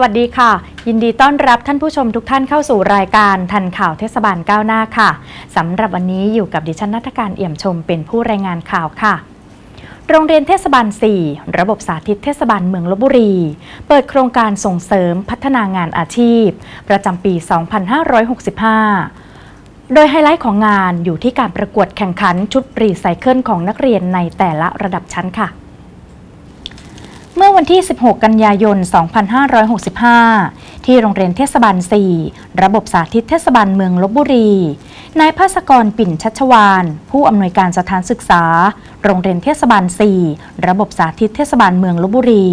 สวัสดีค่ะ ยินดีต้อนรับท่านผู้ชมทุกท่านเข้าสู่รายการทันข่าวเทศบาลก้าวหน้าค่ะสำหรับวันนี้อยู่กับดิฉันนัทการเอี่ยมชมเป็นผู้รายงานข่าวค่ะ โรงเรียนเทศบาล 4 ระบบสาธิตเทศบาลเมืองลบบุรี เปิดโครงการส่งเสริมพัฒนางานอาชีพ ประจำปี 2565โดยไฮไลท์ของงานอยู่ที่การประกวดแข่งขันชุดรีไซเคิลของนักเรียนในแต่ละระดับชั้นค่ะ เมื่อวันที่ 16 กันยายน 2565 ที่โรงเรียนเทศบาล 4 ระบบสาธิตเทศบาลเมืองลบบุรี นายภาสกรปิ่นชัชวาน ผู้อำนวยการสถานศึกษา โรงเรียนเทศบาล 4 ระบบสาธิตเทศบาลเมืองลบบุรี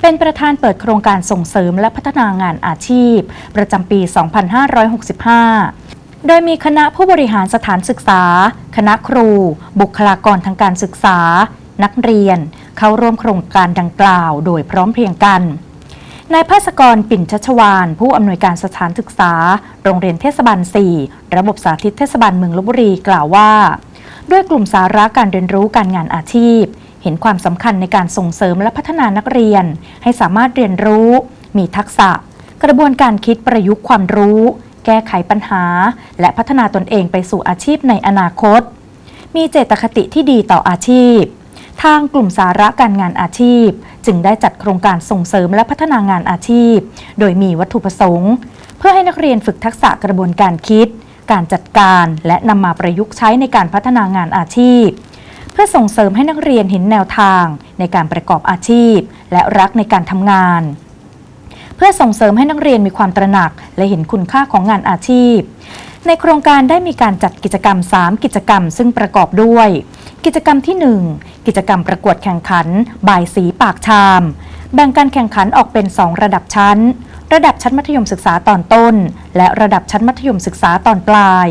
เป็นประธานเปิดโครงการส่งเสริมและพัฒนางานอาชีพ ประจำปี 2565โดยมีคณะผู้บริหารสถานศึกษา คณะครู บุคลากรทางการศึกษา นักเรียน เข้าร่วมโครงการดังกล่าวโดยพร้อมเพรียงกันนายภาสกรปิ่นชัชวาน ผู้อำนวยการสถานศึกษา โรงเรียนเทศบาล 4 ระบบสาธิตเทศบาลเมืองลบบุรีกล่าวว่า ด้วยกลุ่มสาระการเรียนรู้การงานอาชีพ เห็นความสำคัญในการส่งเสริมและพัฒนานักเรียน ให้สามารถเรียนรู้ มีทักษะ กระบวนการคิดประยุกต์ความรู้ แก้ไขปัญหา และพัฒนาตนเองไปสู่อาชีพในอนาคต มีเจตคติที่ดีต่ออาชีพ ทางกลุ่มสาระการงานอาชีพ จึงได้จัดโครงการส่งเสริมและพัฒนางานอาชีพ โดยมีวัตถุประสงค์ เพื่อให้นักเรียนฝึกทักษะกระบวนการคิด การจัดการและนำมาประยุกต์ใช้ในการพัฒนางานอาชีพ เพื่อส่งเสริมให้นักเรียนเห็นแนวทางในการประกอบอาชีพ และรักในการทำงาน เพื่อส่งเสริมให้นักเรียนมีความตระหนัก และเห็นคุณค่าของงานอาชีพ ในโครงการได้มีการจัดกิจกรรม 3 กิจกรรม ซึ่งประกอบด้วย กิจกรรมที่ 1 กิจกรรมประกวดแข่งขันบายสีปากชาม แบ่งการแข่งขันออกเป็น 2 ระดับชั้น ระดับชั้นมัธยมศึกษาตอนต้น และระดับชั้นมัธยมศึกษาตอนปลาย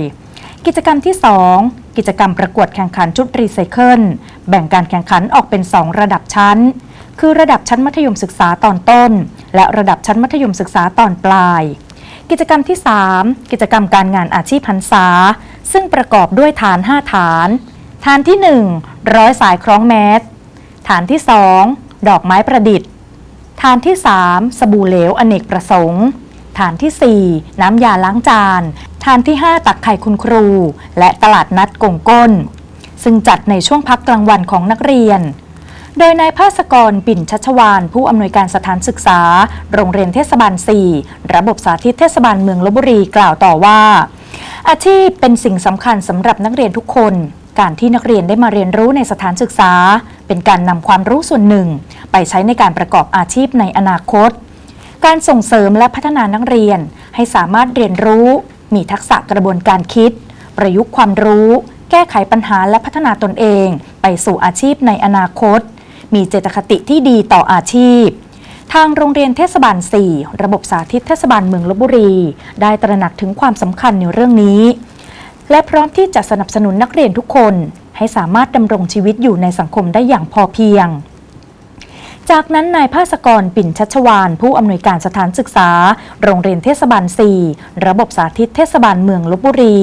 กิจกรรมที่ 2 กิจกรรมประกวดแข่งขันชุดรีไซเคิลแบ่งการแข่งขันออกเป็น 2 ระดับชั้น คือระดับชั้นมัธยมศึกษาตอนต้น และระดับชั้นมัธยมศึกษาตอนปลาย กิจกรรมที่ 3 กิจกรรมการงานอาชีพพรรษา ซึ่งประกอบด้วยฐาน 5 ฐาน ฐานที่ 1 ร้อยสายคล้องแมสฐานที่ 2 ดอกไม้ประดิษฐ์ ฐานที่ 3 สบู่เหลวอเนกประสงค์ ฐานที่ 4 น้ำยาล้างจาน ฐานที่ 5 ตักไข่คุณครู และตลาดนัดกงก้น ซึ่งจัดในช่วงพักกลางวันของนักเรียน โดยนายภาสกรปิ่นชัชวาน ผู้อำนวยการสถานศึกษา โรงเรียนเทศบาล 4 ระบบสาธิตเทศบาลเมืองลบบุรีกล่าวต่อว่า อาชีพเป็นสิ่งสำคัญสำหรับนักเรียนทุกคน การที่นักเรียนได้มาเรียนรู้ในสถานศึกษา เป็นการนำความรู้ส่วนหนึ่ง ไปใช้ในการประกอบอาชีพในอนาคต การส่งเสริมและพัฒนานักเรียน ให้สามารถเรียนรู้ มีทักษะกระบวนการคิด ประยุกต์ความรู้ แก้ไขปัญหาและพัฒนาตนเอง ไปสู่อาชีพในอนาคต มีเจตคติที่ดีต่ออาชีพ ทางโรงเรียนเทศบาล 4 ระบบสาธิตเทศบาลเมืองลบบุรี ได้ตระหนักถึงความสำคัญในเรื่องนี้ และพร้อมที่จะสนับสนุนนักเรียนทุกคน ให้สามารถดำรงชีวิตอยู่ในสังคมได้อย่างพอเพียง จากนั้นนายภาสกรปิ่นชัชวาน ผู้อำนวยการสถานศึกษา โรงเรียนเทศบาล 4 ระบบสาธิตเทศบาลเมืองลบบุรี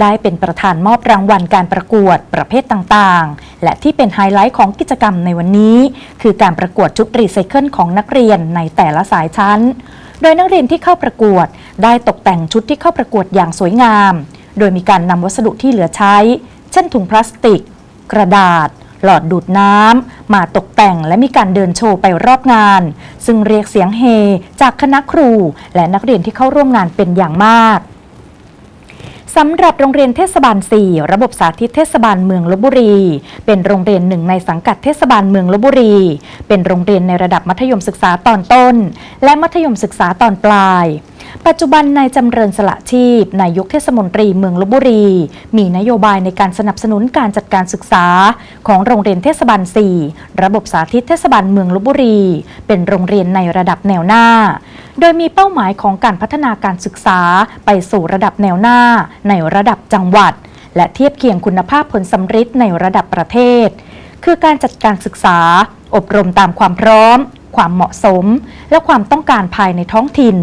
ได้เป็นประธานมอบรางวัลการประกวดประเภทต่างๆ และที่เป็นไฮไลท์ของกิจกรรมในวันนี้ คือการประกวดชุดรีไซเคิลของนักเรียนในแต่ละสายชั้น โดยนักเรียนที่เข้าประกวด ได้ตกแต่งชุดที่เข้าประกวดอย่างสวยงาม โดยมีการนำวัสดุที่เหลือใช้ เช่นถุงพลาสติก กระดาษ หลอดดูดน้ำมาตกแต่งและมีการเดินโชว์ไปรอบงาน ซึ่งเรียกเสียงเฮจากคณะครู และนักเรียนที่เข้าร่วมงานเป็นอย่างมากสำหรับโรงเรียนเทศบาล 4 ระบบสาธิตเทศบาลเมืองลบบุรี เป็นโรงเรียนหนึ่งในสังกัดเทศบาลเมืองลบบุรี เป็นโรงเรียนในระดับมัธยมศึกษาตอนต้น และมัธยมศึกษาตอนปลาย ปัจจุบันนายจำเริญสละชีพนายกเทศมนตรีเมืองลบบุรี มีนโยบายในการสนับสนุนการจัดการศึกษา ของโรงเรียนเทศบาล 4 ระบบสาธิตเทศบาลเมืองลบบุรี เป็นโรงเรียนในระดับแนวหน้า โดยมีเป้าหมายของการพัฒนาการศึกษาไปสู่ระดับแนวหน้า ในระดับจังหวัด และเทียบเคียงคุณภาพผลสำฤทธิ์ในระดับประเทศ คือการจัดการศึกษา อบรมตามความพร้อม ความเหมาะสม และความต้องการภายในท้องถิ่น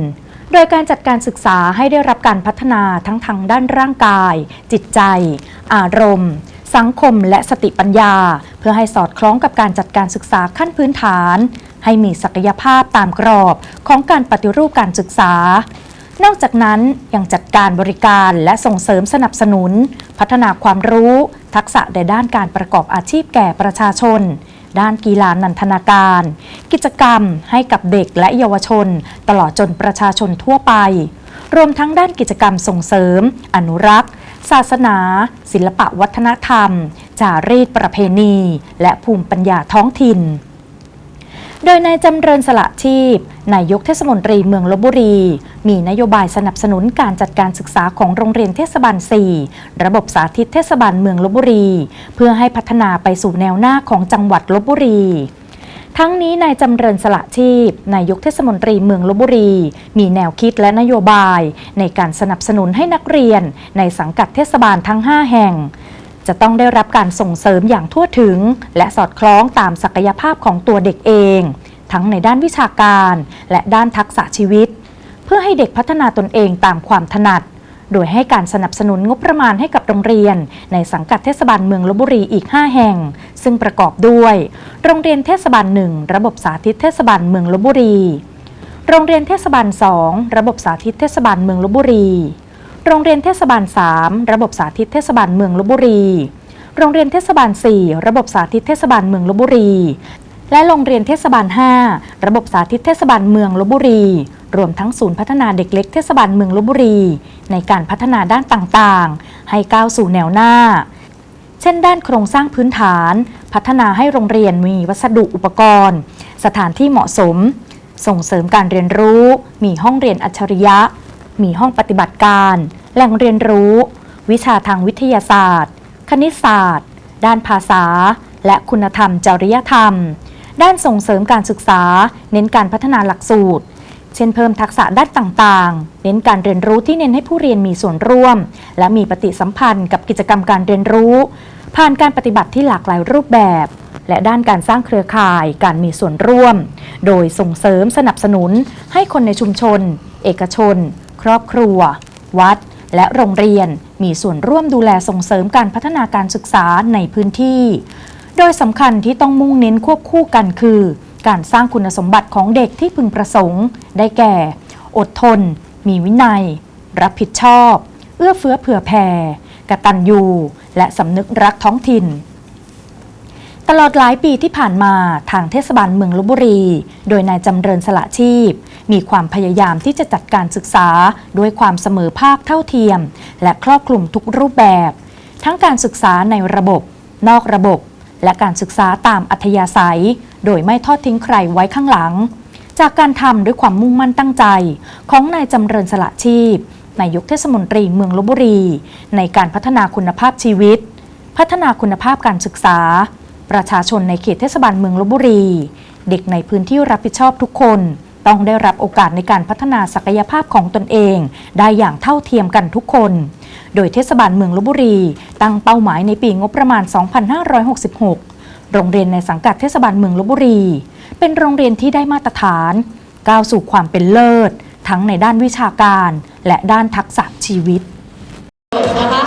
โดยการจัดการศึกษาให้ได้รับการพัฒนาทั้งทางด้านร่างกาย จิตใจ อารมณ์ สังคมและสติปัญญา เพื่อให้สอดคล้องกับการจัดการศึกษาขั้นพื้นฐาน ให้มีศักยภาพตามกรอบของการปฏิรูปการศึกษา นอกจากนั้นยังจัดการบริการและส่งเสริมสนับสนุน พัฒนาความรู้ ทักษะในด้านการประกอบอาชีพแก่ประชาชน ด้านกีฬานันทนาการ กิจกรรมให้กับเด็กและเยาวชน ตลอดจนประชาชนทั่วไป รวมทั้งด้านกิจกรรมส่งเสริม อนุรักษ์ ศาสนา ศิลปะวัฒนธรรม จารีตประเพณี และภูมิปัญญาท้องถิ่น โดยนายจำเริญสละชีพนายกเทศมนตรีเมืองลบบุรี มีนโยบายสนับสนุนการจัดการศึกษาของโรงเรียนเทศบาล 4 ระบบสาธิตเทศบาลเมืองลบบุรี เพื่อให้พัฒนาไปสู่แนวหน้าของจังหวัดลบบุรีทั้งนี้นายจำเริญสละชีพนายกเทศมนตรีเมืองลบบุรี มีแนวคิดและนโยบาย ในการสนับสนุนให้นักเรียน ในสังกัดเทศบาลทั้ง 5 แห่ง จะต้องได้รับการส่งเสริมอย่างทั่วถึง และสอดคล้องตามศักยภาพของตัวเด็กเอง ทั้งในด้านวิชาการ และด้านทักษะชีวิต เพื่อให้เด็กพัฒนาตนเองตามความถนัด โดยให้การสนับสนุนงบประมาณให้กับโรงเรียน ในสังกัดเทศบาลเมืองลบบุรีอีก 5 แห่ง ซึ่งประกอบด้วย โรงเรียนเทศบาลหนึ่งระบบสาธิตเทศบาลเมืองลบบุรี โรงเรียนเทศบาล2ระบบสาธิตเทศบาลเมืองลบบุรี โรงเรียนเทศบาล 3 ระบบสาธิตเทศบาลเมืองลบบุรี โรงเรียนเทศบาล 4 ระบบสาธิตเทศบาลเมืองลบบุรี และโรงเรียนเทศบาล 5 ระบบสาธิตเทศบาลเมืองลบบุรี รวมทั้งศูนย์พัฒนาเด็กเล็กเทศบาลเมืองลบบุรี ในการพัฒนาด้านต่างๆ ให้ก้าวสู่แนวหน้า เช่นด้านโครงสร้างพื้นฐาน พัฒนาให้โรงเรียนมีวัสดุอุปกรณ์ สถานที่เหมาะสม ส่งเสริมการเรียนรู้ มีห้องเรียนอัจฉริยะ มีห้องปฏิบัติการ แหล่งเรียนรู้ วิชาทางวิทยาศาสตร์ คณิตศาสตร์ ด้านภาษา และคุณธรรมจริยธรรม ด้านส่งเสริมการศึกษา เน้นการพัฒนาหลักสูตร เช่นเพิ่มทักษะด้านต่างๆ เน้นการเรียนรู้ที่เน้นให้ผู้เรียนมีส่วนร่วม และมีปฏิสัมพันธ์กับกิจกรรมการเรียนรู้ ผ่านการปฏิบัติที่หลากหลายรูปแบบและด้านการสร้างเครือข่ายการมีส่วนร่วม โดยส่งเสริมสนับสนุนให้คนในชุมชน เอกชน ครอบครัว วัด และโรงเรียนมีส่วนร่วมดูแลส่งเสริมการพัฒนาการศึกษาในพื้นที่ โดยสำคัญที่ต้องมุ่งเน้นควบคู่กันคือ การสร้างคุณสมบัติของเด็กที่พึงประสงค์ ได้แก่ อดทน มีวินัย รับผิดชอบ เอื้อเฟื้อเผื่อแผ่กตัญญูและสำนึกรักท้องถิ่น ตลอดหลายปีที่ผ่านมาทางเทศบาลเมืองลบบุรี โดยนายจำเริญสละชีพ มีความพยายามที่จะจัดการศึกษาด้วยความเสมอภาคเท่าเทียม และครอบคลุมทุกรูปแบบ ทั้งการศึกษาในระบบ นอกระบบ และการศึกษาตามอัธยาศัย โดยไม่ทอดทิ้งใครไว้ข้างหลัง จากการทำด้วยความมุ่งมั่นตั้งใจ ของนายจำเริญสละชีพนายกเทศมนตรีเมืองลบบุรี ในการพัฒนาคุณภาพชีวิต พัฒนาคุณภาพการศึกษา ประชาชนในเขตเทศบาลเมืองลบบุรี เด็กในพื้นที่รับผิดชอบทุกคน ต้องได้รับโอกาสในการพัฒนาศักยภาพของตนเอง ได้อย่างเท่าเทียมกันทุกคน โดยเทศบาลเมืองลบบุรี ตั้งเป้าหมายในปีงบประมาณ 2566 โรงเรียนในสังกัดเทศบาลเมืองลบบุรี เป็นโรงเรียนที่ได้มาตรฐาน ก้าวสู่ความเป็นเลิศ ทั้งในด้านวิชาการ และด้านทักษะชีวิตนะคะ